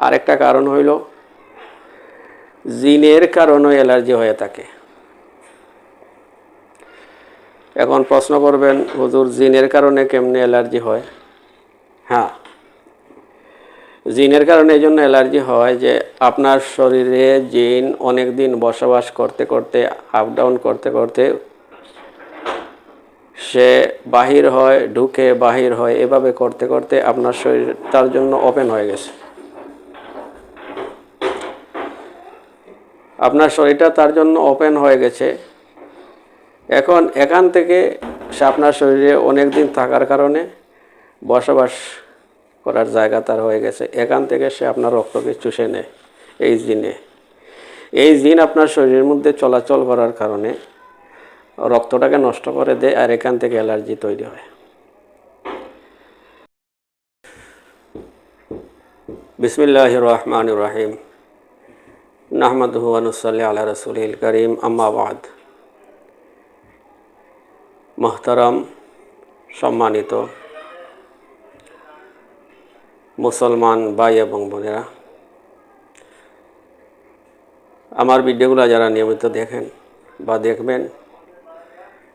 আরেকটা কারণ হইল, জিনের কারণে অ্যালার্জি হয়ে থাকে। এখন প্রশ্ন করবেন, হুজুর, জিনের কারণে কেমনে অ্যালার্জি হয়? হ্যাঁ। জিনের কারণে এই জন্য অ্যালার্জি হয় যে, আপনার শরীরে জিন অনেক দিন বসবাস করতে করতে আপ ডাউন করতে করতে সে বাহির হয়, ঢুকে বাহির হয়, এভাবে করতে করতে আপনার শরীর তার জন্য ওপেন হয়ে গেছে। আপনার শরীরটা তার জন্য ওপেন হয়ে গেছে। এখন এখান থেকে সে আপনার শরীরে অনেক দিন থাকার কারণে বসবাস করার জায়গা তার হয়ে গেছে। এখান থেকে সে আপনার রক্তকে চুষে নেয় এই জিনে। এই জিন আপনার শরীরের মধ্যে চলাচল করার কারণে রক্তটাকে নষ্ট করে দেয় আর এখান থেকে অ্যালার্জি তৈরি হয়। বিসমিল্লাহ রহমান রাহিম। নাহমদ হুয়ানুসাল্লি আল্লাহ রসুল করিম আম্মাবাদ মোহতারাম, সম্মানিত মুসলমান ভাই এবং বোনেরা, আমার ভিডিওগুলো যারা নিয়মিত দেখেন বা দেখবেন,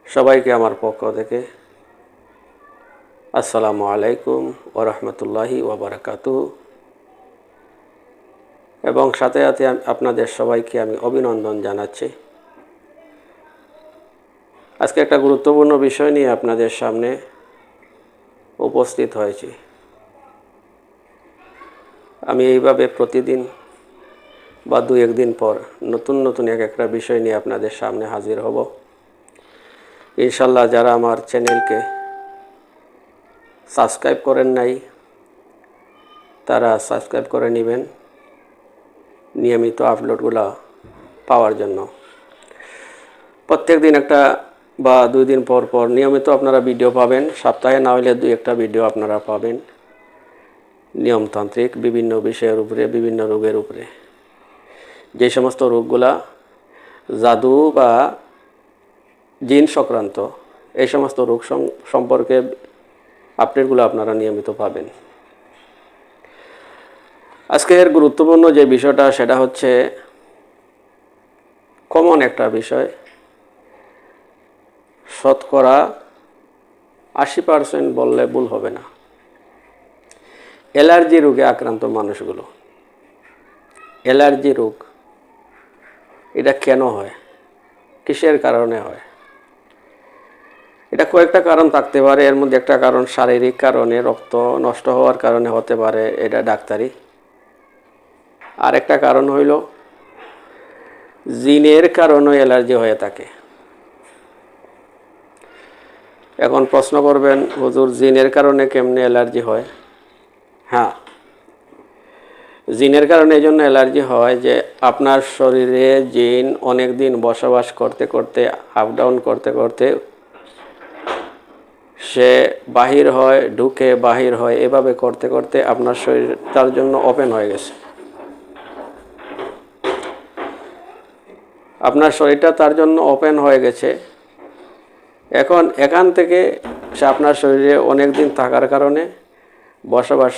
সবাইকে আমার পক্ষ থেকে আসসালামু আলাইকুম ওরহমতুল্লাহি ওবরাকাতু এবং সাথে সাথে আপনাদের সবাইকে আমি অভিনন্দন জানাচ্ছি। আজকে একটা গুরুত্বপূর্ণ বিষয় নিয়ে আপনাদের সামনে উপস্থিত হয়েছি। আমি এইভাবে প্রতিদিন বা দু একদিন পর নতুন নতুন এক একটা বিষয় নিয়ে আপনাদের সামনে হাজির হব। ইনশাল্লাহ যারা আমার চ্যানেলকে সাবস্ক্রাইব করেন নাই, তারা সাবস্ক্রাইব করে নেবেন। নিয়মিত আপলোডগুলো পাওয়ার জন্য। প্রত্যেক দিন একটা বা দুই দিন পর পর নিয়মিত আপনারা ভিডিও পাবেন। সপ্তাহে না হলে দুই একটা ভিডিও আপনারা পাবেন। নিয়মতান্ত্রিক, বিভিন্ন বিষয়ের উপরে, বিভিন্ন রোগের উপরে। যে সমস্ত রোগগুলা জাদু বা জিন সংক্রান্ত, এই সমস্ত রোগ সম্পর্কে আপডেটগুলো আপনারা নিয়মিত পাবেন। আজকের গুরুত্বপূর্ণ যে বিষয়টা, সেটা হচ্ছে কমন একটা বিষয়। শতকরা আশি পার্সেন্ট বললে ভুল হবে না। অ্যালার্জি রোগে আক্রান্ত মানুষগুলো। অ্যালার্জি রোগ, এটা কেন হয়? কিসের কারণে হয়? এটা কয়েকটা কারণ থাকতে পারে। এর মধ্যে একটা কারণ, শারীরিক কারণে, রক্ত নষ্ট হওয়ার কারণে হতে পারে। এটা ডাক্তারি। আর একটা কারণ হইল, জিনের কারণে অ্যালার্জি হয়ে থাকে। এখন প্রশ্ন করবেন, হুজুর, জিনের কারণে কেমনে অ্যালার্জি হয়? হ্যাঁ। জিনের কারণে এই জন্য অ্যালার্জি হয় যে, আপনার শরীরে জিন অনেক দিন বসবাস করতে করতে আপ ডাউন করতে করতে সে বাহির হয়, ঢুকে বাহির হয়, এভাবে করতে করতে আপনার শরীর তার জন্য ওপেন হয়ে গেছে। আপনার শরীরটা তার জন্য ওপেন হয়ে গেছে। এখন এখান থেকে সে আপনার শরীরে অনেক দিন থাকার কারণে বসবাস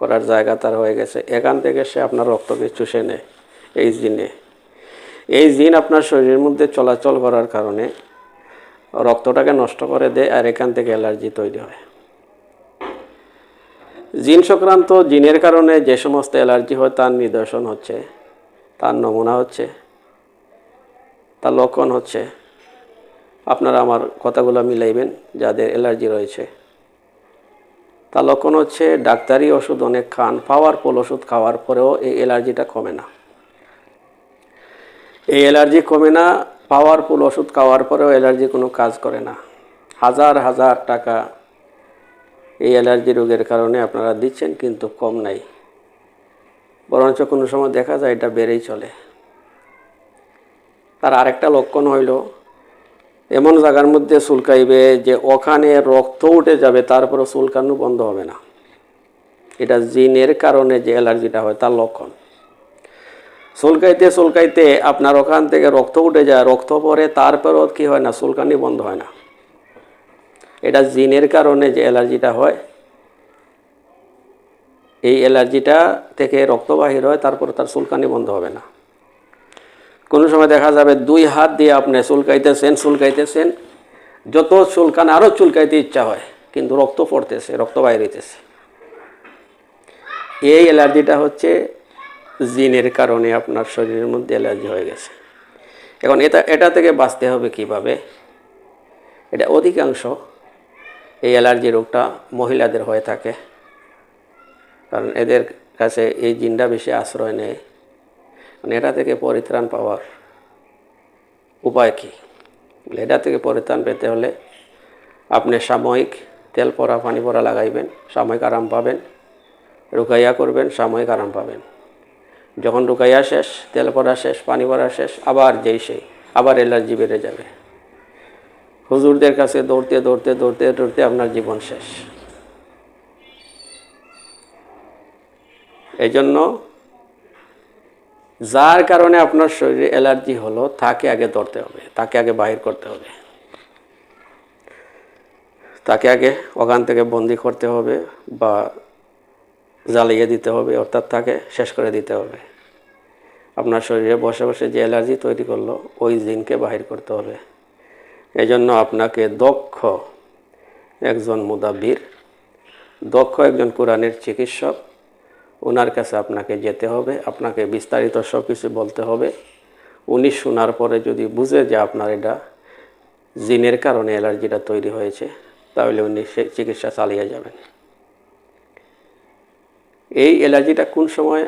করার জায়গা তার হয়ে গেছে। এখান থেকে সে আপনার রক্তকে চুষে নেয় এই জিনে। এই জিন আপনার শরীরের মধ্যে চলাচল করার কারণে রক্তটাকে নষ্ট করে দেয় আর এখান থেকে অ্যালার্জি তৈরি হয়। জিন সংক্রান্ত জিনের কারণে যে সমস্ত অ্যালার্জি হয় তার নিদর্শন হচ্ছে, তার নমুনা হচ্ছে। তার লক্ষণ হচ্ছে আপনারা আমার কথাগুলো মিলাইবেন, যাদের অ্যালার্জি রয়েছে। তার লক্ষণ হচ্ছে ডাক্তারি ওষুধ অনেক খান, পাওয়ার পাওয়ারফুল ওষুধ খাওয়ার পরেও এই অ্যালার্জিটা কমে না। এই অ্যালার্জি কমে না, পাওয়ার পাওয়ারফুল ওষুধ খাওয়ার পরেও অ্যালার্জি কোনো কাজ করে না। হাজার হাজার টাকা এই অ্যালার্জি রোগের কারণে আপনারা দিচ্ছেন, কিন্তু কম নাই। বরঞ্চ কোনো সময় দেখা যায় এটা বেড়েই চলে। তার আরেকটা লক্ষণ হইল, এমন জায়গার মধ্যে চুলকাইবে যে ওখানে রক্ত উঠে যাবে তারপরে চুলকানো বন্ধ হবে না। এটা জিনের কারণে যে অ্যালার্জিটা হয়, তার লক্ষণ। চুলকাইতে চুলকাইতে আপনার ওখান থেকে রক্ত উঠে যায়, রক্ত পরে তারপরেও কি হয় না, চুলকানি বন্ধ হয় না। এটা জিনের কারণে যে অ্যালার্জিটা হয়, এই অ্যালার্জিটা থেকে রক্ত বাহির হয় তারপর তার চুলকানি বন্ধ হবে না। কোনো সময় দেখা যাবে দুই হাত দিয়ে আপনি চুলকাইতেছেন চুলকাইতেছেন যত চুলকান আরও চুলকাইতে ইচ্ছা হয়, কিন্তু রক্ত পড়তেছে, রক্ত বাইরে হইতেছে। এই অ্যালার্জিটা হচ্ছে জিনের কারণে আপনার শরীরের মধ্যে অ্যালার্জি হয়ে গেছে। এখন এটা এটা থেকে বাঁচতে হবে কীভাবে? এটা অধিকাংশ এই অ্যালার্জি রোগটা মহিলাদের হয়ে থাকে। কারণ এদের কাছে এই জিনটা বেশি আশ্রয় নেয়। মানে এটা থেকে পরিত্রাণ পাওয়ার উপায় কী? বলে এটা থেকে পরিত্রাণ পেতে হলে আপনি সাময়িক তেল পরা পানি পরা লাগাইবেন, সাময়িক আরাম পাবেন, রুকাইয়া করবেন, সাময়িক আরাম পাবেন। যখন রুকাইয়া শেষ, তেল পরা শেষ, পানি পরা শেষ, আবার যেই সেই, আবার অ্যালার্জি বেড়ে যাবে। হুজুরদের কাছে দৌড়তে দৌড়তে দৌড়তে দৌড়তে আপনার জীবন শেষ। এই জন্য যার কারণে আপনার শরীরে অ্যালার্জি হলো, তাকে আগে ধরতে হবে, তাকে আগে বাহির করতে হবে। তাকে আগে ওখান থেকে বন্দি করতে হবে বা জ্বালিয়ে দিতে হবে, অর্থাৎ তাকে শেষ করে দিতে হবে। আপনার শরীরে বসে বসে যে অ্যালার্জি তৈরি করল, ওই জিনকে বাহির করতে হবে। এই জন্য আপনাকে দক্ষ একজন মুদাব্বির, দক্ষ একজন কোরআনের চিকিৎসক ওনার কাছে আপনাকে যেতে হবে, আপনাকে বিস্তারিত সব কিছু বলতে হবে। উনি শোনার পরে যদি বুঝে যে আপনার এটা জিনের কারণে অ্যালার্জিটা তৈরি হয়েছে, তাহলে উনি সে চিকিৎসা চালিয়ে যাবেন। এই অ্যালার্জিটা কোন সময়,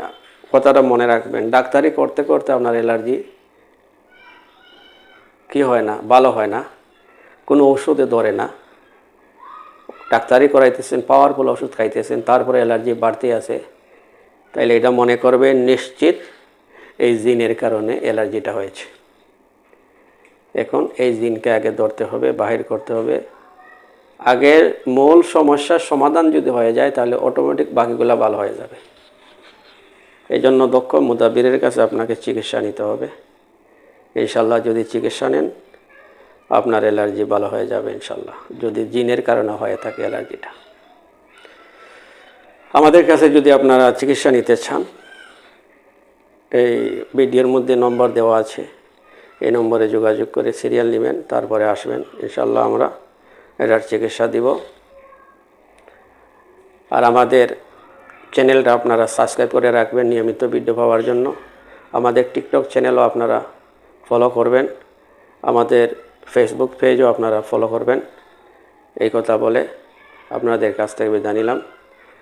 কথাটা মনে রাখবেন, ডাক্তারি করতে করতে আপনার অ্যালার্জি কি হয় না, ভালো হয় না, কোনো ওষুধে ধরে না। ডাক্তারি করাইতেছেন, পাওয়ারফুল ওষুধ খাইতেছেন, তারপরে অ্যালার্জি বাড়তে আছে। তাইলে এটা মনে করবে নিশ্চিত এই জিনের কারণে অ্যালার্জিটা হয়েছে। এখন এই জিনকে আগে ধরতে হবে, বাহির করতে হবে। আগের মূল সমস্যার সমাধান যদি হয়ে যায়, তাহলে অটোমেটিক বাকিগুলো ভালো হয়ে যাবে। এই জন্য দক্ষ মুদাবিরের কাছে আপনাকে চিকিৎসা নিতে হবে। ইনশাল্লাহ যদি চিকিৎসা নেন, আপনার অ্যালার্জি ভালো হয়ে যাবে ইনশাল্লাহ যদি জিনের কারণে হয়ে থাকে অ্যালার্জিটা। আমাদের কাছে যদি আপনারা চিকিৎসা নিতে চান, এই ভিডিওর মধ্যে নম্বর দেওয়া আছে। এই নম্বরে যোগাযোগ করে সিরিয়াল নেবেন, তারপরে আসবেন। ইনশাল্লাহ আমরা এটার চিকিৎসা দিব। আর আমাদের চ্যানেলটা আপনারা সাবস্ক্রাইব করে রাখবেন নিয়মিত ভিডিও পাওয়ার জন্য। আমাদের টিকটক চ্যানেলও আপনারা ফলো করবেন। আমাদের ফেসবুক পেজও আপনারা ফলো করবেন। এই কথা বলে আপনাদের কাছ থেকে বিদায় নিলাম।